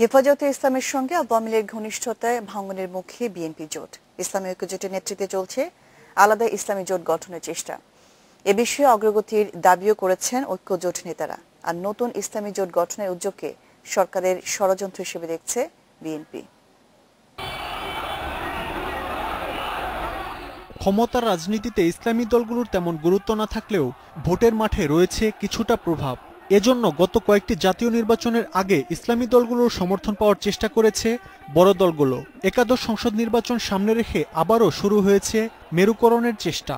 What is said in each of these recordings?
হেফাজতে ইসলামের সঙ্গে আওয়ামী লীগের ঘনিষ্ঠতায় ভাঙনের মুখে বিএনপি জোট। ইসলামী ঐক্য জোটের নেতৃত্বে চলছে আলাদা ইসলামী জোট গঠনের চেষ্টা। এ বিষয়ে অগ্রগতির দাবিও করেছেন ঐক্য জোট নেতারা। আর নতুন ইসলামী জোট গঠনের উদ্যোগকে সরকারের ষড়যন্ত্র হিসেবে দেখছে বিএনপি। ক্ষমতার রাজনীতিতে ইসলামী দলগুলোর তেমন গুরুত্ব না থাকলেও ভোটের মাঠে রয়েছে কিছুটা প্রভাব। এজন্য গত কয়েকটি জাতীয় নির্বাচনের আগে ইসলামী দলগুলোর সমর্থন পাওয়ার চেষ্টা করেছে বড় দলগুলো। একাদশ সংসদ নির্বাচন সামনে রেখে আবারও শুরু হয়েছে মেরুকরণের চেষ্টা।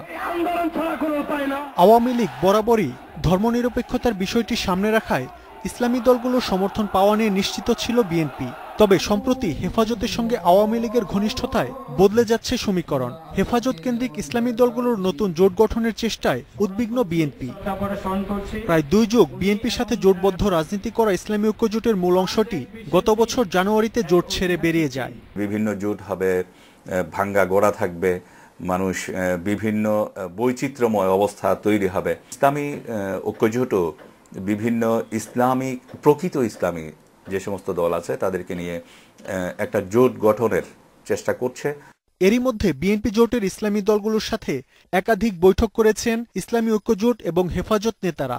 আওয়ামী লীগ বরাবরই ধর্মনিরপেক্ষতার বিষয়টি সামনে রাখায় ইসলামী দলগুলোর সমর্থন পাওয়া নিয়ে নিশ্চিত ছিল বিএনপি। তবে সম্প্রতি হেফাজতের সঙ্গে আওয়ামী লীগের ঘনিষ্ঠতায় বদলে যাচ্ছে সমীকরণ। হেফাজত কেন্দ্রিক ইসলামী দলগুলোর নতুন জোট গঠনের চেষ্টায় উদ্বিগ্ন বিএনপি। প্রায় দুই যুগ বিএনপির সাথে জোটবদ্ধ রাজনীতি করা ইসলামী ঐক্য জোটের মূল অংশটি গত বছর জানুয়ারিতে জোট ছেড়ে বেরিয়ে যায়। বিভিন্ন জোট হবে ভাঙ্গা গোড়া থাকবে, মানুষ বিভিন্ন বৈচিত্র্যময় অবস্থা তৈরি হবে। ইসলামী ঐক্যজোটও বিভিন্ন ইসলামিক প্রকৃত ইসলামী যে সমস্ত দল আছে তাদেরকে নিয়ে একটা জোট গঠনের চেষ্টা করছে। এরই মধ্যে বিএনপি জোটের ইসলামী দলগুলোর সাথে একাধিক বৈঠক করেছেন ইসলামী ঐক্য জোট এবং হেফাজত নেতারা।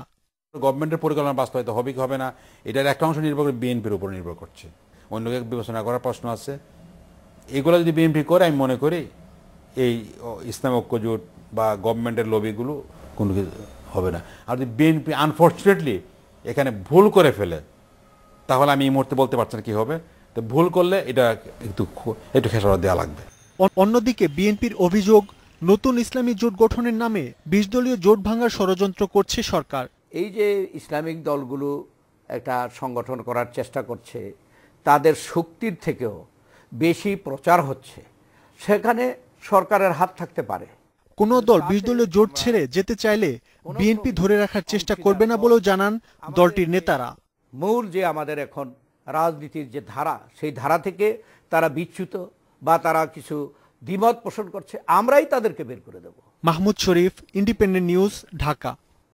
গভর্নমেন্টের পরিকল্পনা বাস্তবায়িত হবে কি হবে না এটার একটা অংশ নির্ভর করে বিএনপির উপর নির্ভর করছে। অন্যকে বিবেচনা করার প্রশ্ন আছে। এগুলো যদি বিএনপি করে আমি মনে করি এই ইসলাম ঐক্য জোট বা গভর্নমেন্টের লবিগুলো কোনো হবে না। আর যদি বিএনপি আনফর্চুনেটলি এখানে ভুল করে ফেলে তাহলে আমি এই মুহূর্তে বলতে পারছি না কি হবে। তো ভুল করলে এটা একটু একটু খেসারত দেওয়া লাগবে। অন্যদিকে বিএনপির অভিযোগ নতুন ইসলামী জোট গঠনের নামে বিশ দলীয় জোট ভাঙার ষড়যন্ত্র করছে সরকার। এই যে ইসলামিক দলগুলো একটা সংগঠন করার চেষ্টা করছে তাদের শক্তির থেকেও বেশি প্রচার হচ্ছে সেখানে সরকারের হাত থাকতে পারে। কোনো দল বিশ দলীয় জোট ছেড়ে যেতে চাইলে বিএনপি ধরে রাখার চেষ্টা করবে না বলেও জানান দলটির নেতারা। মূল যে আমাদের এখন রাজনীতির যে ধারা, সেই ধারা থেকে তারা বিচ্যুত বা তারা কিছু দ্বিমত পোষণ করছে, আমরাই তাদেরকে বের করে দেব। Mahmud Sharif independent news Dhaka